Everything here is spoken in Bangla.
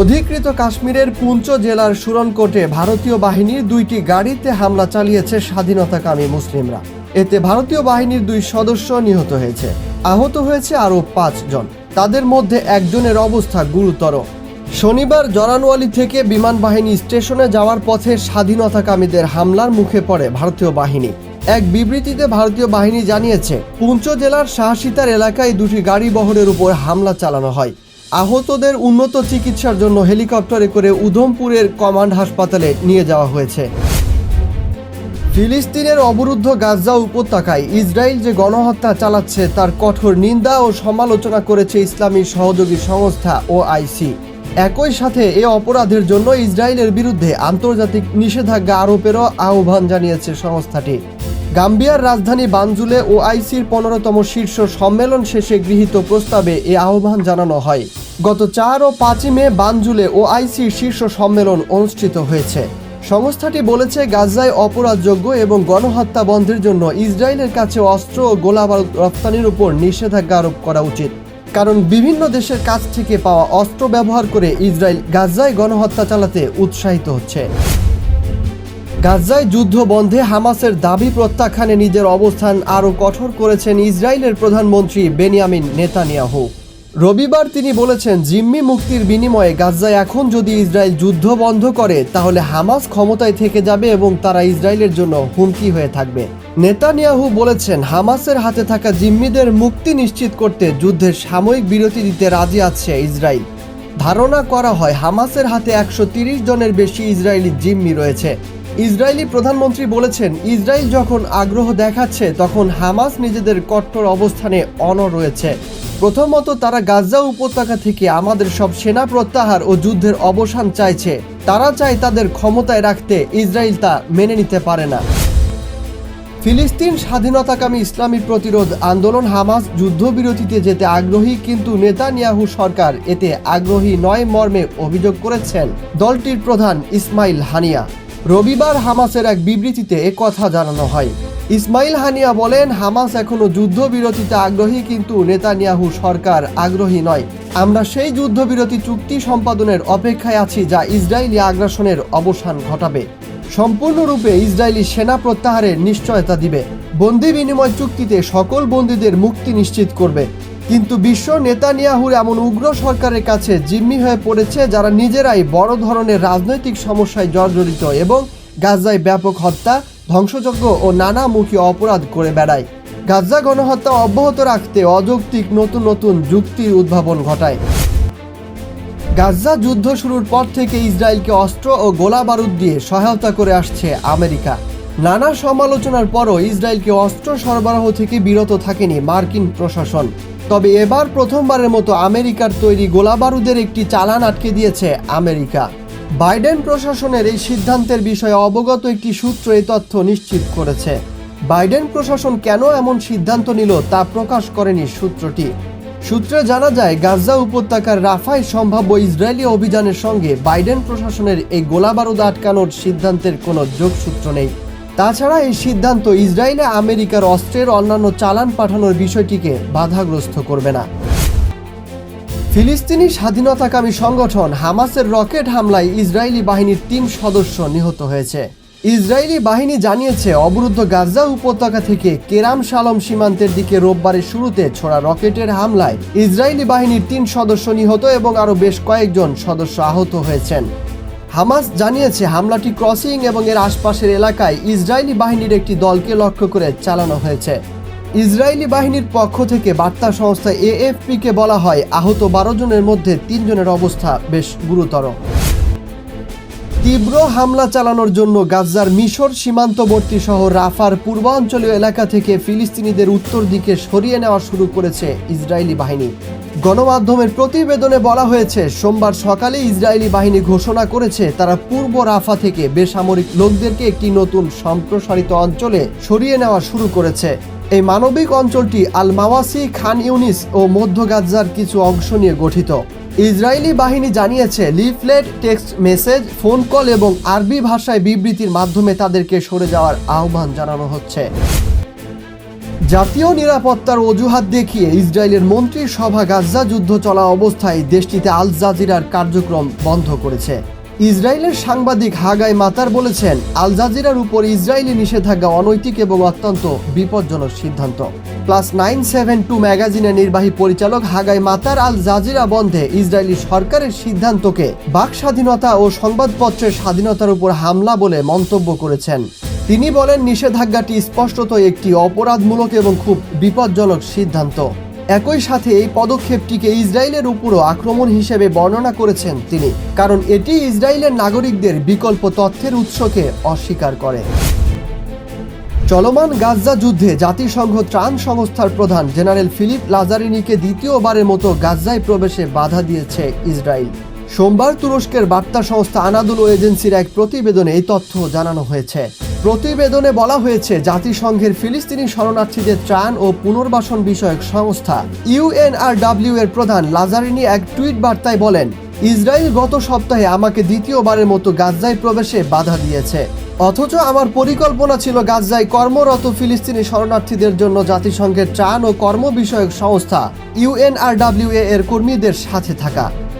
অধিকৃত কাশ্মীরের পুঞ্চ জেলার সুরনকোটে ভারতীয় বাহিনীর দুইটি গাড়িতে হামলা চালিয়েছে স্বাধীনতাকামী মুসলিমরা। এতে ভারতীয় বাহিনীর দুই সদস্য নিহত হয়েছে। আহত হয়েছে আরও পাঁচজন তাদের মধ্যে একজনের অবস্থা গুরুতর। শনিবার জরানওয়ালি থেকে বিমান বাহিনী স্টেশনে যাওয়ার পথে স্বাধীনতাকামীদের হামলার মুখে পড়ে ভারতীয় বাহিনী। এক বিবৃতিতে ভারতীয় বাহিনী জানিয়েছে, পুঞ্চ জেলার শাহসিতার এলাকায় দুটি গাড়ি বহরের উপর হামলা চালানো হয়। আহতদের উন্নত চিকিৎসার জন্য হেলিকপ্টারে করে উধমপুরের কমান্ড হাসপাতালে নিয়ে যাওয়া হয়েছে। ফিলিস্তিনের অবরুদ্ধ গাজা উপত্যকায় ইসরায়েল যে গণহত্যা চালাচ্ছে, তার কঠোর নিন্দা ও সমালোচনা করেছে ইসলামী সহযোগী সংস্থা ও আইসি একই সাথে এ অপরাধের জন্য ইসরায়েলের বিরুদ্ধে আন্তর্জাতিক নিষেধাজ্ঞা আরোপেরও আহ্বান জানিয়েছে সংস্থাটি। গাম্বিয়ার রাজধানী বানজুলে ও আইসির পনেরোতম শীর্ষ সম্মেলন শেষে গৃহীত প্রস্তাবে এ আহ্বান জানানো হয়। গত চার ও পাঁচই মে বানজুলে ও আইসির শীর্ষ সম্মেলন অনুষ্ঠিত হয়েছে। সংস্থাটি বলেছে, গাজায় অপরাধযোগ্য এবং গণহত্যা বন্ধের জন্য ইসরায়েলের কাছে অস্ত্র ও গোলাবারুদ রপ্তানির উপর নিষেধাজ্ঞা আরোপ করা উচিত। কারণ বিভিন্ন দেশের কাছ থেকে পাওয়া অস্ত্র ব্যবহার করে ইসরায়েল গাজায় গণহত্যা চালাতে উৎসাহিত হচ্ছে। গাজায় যুদ্ধ বন্ধে হামাসের দাবি প্রত্যাখ্যানে নিজের অবস্থান আরও কঠোর করেছেন ইসরায়েলের প্রধানমন্ত্রী বেনিয়ামিন নেতানিয়াহু। রবিবার তিনি বলেছেন, জিম্মি মুক্তির বিনিময়ে গাজায় এখন যদি ইসরায়েল যুদ্ধ বন্ধ করে, তাহলে হামাস ক্ষমতায় থেকে যাবে এবং তারা ইসরায়েলের জন্য হুমকি হয়ে থাকবে। নেতানিয়াহু বলেছেন, হামাসের হাতে থাকা জিম্মিদের মুক্তি নিশ্চিত করতে যুদ্ধের সাময়িক বিরতি দিতে রাজি আছে ইসরায়েল। ধারণা করা হয়, হামাসের হাতে একশো জনের বেশি ইসরায়েলি জিম্মি রয়েছে। ইসরায়েলি প্রধানমন্ত্রী বলেছেন, ইসরায়েল যখন আগ্রহ দেখাচ্ছে, তখন হামাস নিজেদের কট্টর অবস্থানে অনর রয়েছে। প্রথমত তারা গাজা উপত্যকা থেকে আমাদের সব সেনা প্রত্যাহার ও যুদ্ধের অবসান চাইছে। তারা চায় তাদের ক্ষমতায় রাখতে ইসরায়েল তা মেনে নিতে পারে না। ফিলিস্তিন স্বাধীনতাকামী ইসলামী প্রতিরোধ আন্দোলন হামাস যুদ্ধবিরতিতে যেতে আগ্রহী কিন্তু নেতানিয়াহু সরকার এতে আগ্রহী নয় মর্মে অভিযোগ করেছেন দলটির প্রধান ইসমাইল হানিয়া। রবিবার হামাসের এক বিবৃতিতে কথা জানানো হয়। ইসমাইল হানিয়া বলেন, হামাস এখনও যুদ্ধবিরতিতে আগ্রহী, কিন্তু নেতানিয়াহু সরকার আগ্রহী নয়। আমরা সেই যুদ্ধবিরতি চুক্তি সম্পাদনের অপেক্ষায় আছি, যা ইসরায়েলি আগ্রাসনের অবসান ঘটাবে। সম্পূর্ণরূপে ইসরায়েলি সেনা প্রত্যাহারের নিশ্চয়তা দিবে। বন্দি বিনিময় চুক্তিতে সকল বন্দীদের মুক্তি নিশ্চিত করবে। কিন্তু বিশ্ব নেতানিয়াহুর এমন উগ্র সরকারের কাছে জিম্মি হয়ে পড়েছে, যারা নিজেরাই বড় ধরনের রাজনৈতিক সমস্যায় জর্জরিত এবং গাজায় ব্যাপক হত্যা ধ্বংসযজ্ঞ ও নানামুখী অপরাধ করে বেড়ায়। গাজা গণহত্যা অব্যাহত রাখতে অযৌক্তিক নতুন নতুন যুক্তির উদ্ভাবন ঘটায়। গাজা যুদ্ধ শুরুর পর থেকে ইসরায়েলকে অস্ত্র ও গোলা বারুদ দিয়ে সহায়তা করে আসছে আমেরিকা। নানা সমালোচনার পরও ইসরায়েলকে অস্ত্র সরবরাহ থেকে বিরত থাকেনি মার্কিন প্রশাসন। তবে এবার প্রথমবারের মতো আমেরিকার তৈরি গোলা বারুদের একটি চালান আটকে দিয়েছে আমেরিকা। বাইডেন প্রশাসনের এই সিদ্ধান্তের বিষয়ে অবগত একটি সূত্র এই তথ্য নিশ্চিত করেছে। বাইডেন প্রশাসন কেন এমন সিদ্ধান্ত নিল তা প্রকাশ করেনি সূত্রটি। সূত্রে জানা যায়, গাজা উপত্যকার রাফায় সম্ভাব্য ইসরায়েলি অভিযানের সঙ্গে বাইডেন প্রশাসনের এই গোলাবারুদ আটকানোর সিদ্ধান্তের কোনো যোগসূত্র নেই। তাছাড়া এই সিদ্ধান্ত ইসরায়েলে আমেরিকার অস্ত্রের অন্যান্য চালান পাঠানোর বিষয়টিকে বাধাগ্রস্ত করবে না। ফিলিস্তিনি স্বাধীনতাকামী সংগঠন হামাসের রকেট হামলায় ইসরায়েলি বাহিনীর তিন সদস্য নিহত হয়েছে। ইসরায়েলি বাহিনী জানিয়েছে, অবরুদ্ধ গাজা উপত্যকা থেকে কেরাম শালম সীমান্তের দিকে রোববারের শুরুতে ছোড়া রকেটের হামলায় ইসরায়েলি বাহিনীর তিন সদস্য নিহত এবং আরও বেশ কয়েকজন সদস্য আহত হয়েছেন। হামাস জানিয়েছে, হামলাটি ক্রসিং এবং এর আশপাশের এলাকায় ইসরায়েলি বাহিনীর একটি দলকে লক্ষ্য করে চালানো হয়েছে। ইসরায়েলি বাহিনীর পক্ষ থেকে বার্তা সংস্থা এএফপিকে বলা হয়, আহত বারো জনের মধ্যে তিনজনের অবস্থা বেশ গুরুতর। তীব্র হামলা চালানোর জন্য গাজার মিশর সীমান্তবর্তী শহর রাফার পূর্বাঞ্চলীয় এলাকা থেকে ফিলিস্তিনিদের উত্তর দিকে সরিয়ে নেওয়া শুরু করেছে ইসরায়েলি বাহিনী। গণমাধ্যমের প্রতিবেদনে বলা হয়েছে, সোমবার সকালে ইসরায়েলি বাহিনী ঘোষণা করেছে, তারা পূর্ব রাফা থেকে বেসামরিক লোকদেরকে একটি নতুন সম্প্রসারিত অঞ্চলে সরিয়ে নেওয়া শুরু করেছে। এই মানবিক অঞ্চলটি আল মাওয়াসি খান ইউনিস ও মধ্য গাজার কিছু অংশ নিয়ে গঠিত। ইসরায়েলি বাহিনী জানিয়েছে, leaflet, text message, phone call এবং আরবি ভাষায় বিবৃতির মাধ্যমে তাদেরকে সরে যাওয়ার আহ্বান জানানো হচ্ছে। জাতীয় নিরাপত্তার অজুহাত দেখিয়ে ইসরায়েলের মন্ত্রী সভা গাজ্জা যুদ্ধ চলা অবস্থায় দেশটিতে আল জাজিরার কার্যক্রম বন্ধ করেছে। ইসরায়েলের সাংবাদিক হাগাই মাতার বলেছেন, আল জাজিরার উপর ইসরায়েলি নিষেধাজ্ঞা অনৈতিক এবং অত্যন্ত বিপজ্জনক সিদ্ধান্ত। প্লাস নাইন সেভেন টু ম্যাগাজিনের নির্বাহী পরিচালক হাগাই মাতার আল জাজিরা বন্ধে ইসরায়েলি সরকারের সিদ্ধান্তকে বাক স্বাধীনতা ও সংবাদপত্রের স্বাধীনতার উপর হামলা বলে মন্তব্য করেছেন। তিনি বলেন, নিষেধাজ্ঞাটি স্পষ্টত একটি অপরাধমূলক এবং খুব বিপজ্জনক সিদ্ধান্ত। একই সাথে এই পদক্ষেপটিকে ইসরায়েলের উপরও আক্রমণ হিসেবে বর্ণনা করেছেন তিনি, কারণ এটি ইসরায়েলের নাগরিকদের বিকল্প তথ্যের উৎসকে অস্বীকার করে। চলমান গাজ্জা যুদ্ধে জাতিসংঘ ত্রাণ সংস্থার প্রধান জেনারেল ফিলিপ লাজারিনিকে দ্বিতীয়বারের মতো গাজ্জায় প্রবেশে বাধা দিয়েছে ইসরায়েল। সোমবার তুরস্কের বার্তা সংস্থা আনাদুলো এজেন্সির এক প্রতিবেদনে এই তথ্য জানানো হয়েছে। প্রতিবেদনে বলা হয়েছে, জাতিসংঘের ফিলিস্তিনি শরণার্থীদের ত্রাণ ও পুনর্বাসন বিষয়ক সংস্থা ইউএনআরডব্লিউ এর প্রধান লাজারিনি এক টুইট বার্তায় বলেন, ইসরায়েল গত সপ্তাহে আমাকে দ্বিতীয়বারের মতো গাজ্জায় প্রবেশে বাধা দিয়েছে। অথচ আমার পরিকল্পনা ছিল গাজ্জায় কর্মরত ফিলিস্তিনি শরণার্থীদের জন্য জাতিসংঘের ত্রাণ ও কর্ম বিষয়ক সংস্থা ইউএনআরডব্লিউ এর কর্মীদের সাথে থাকা।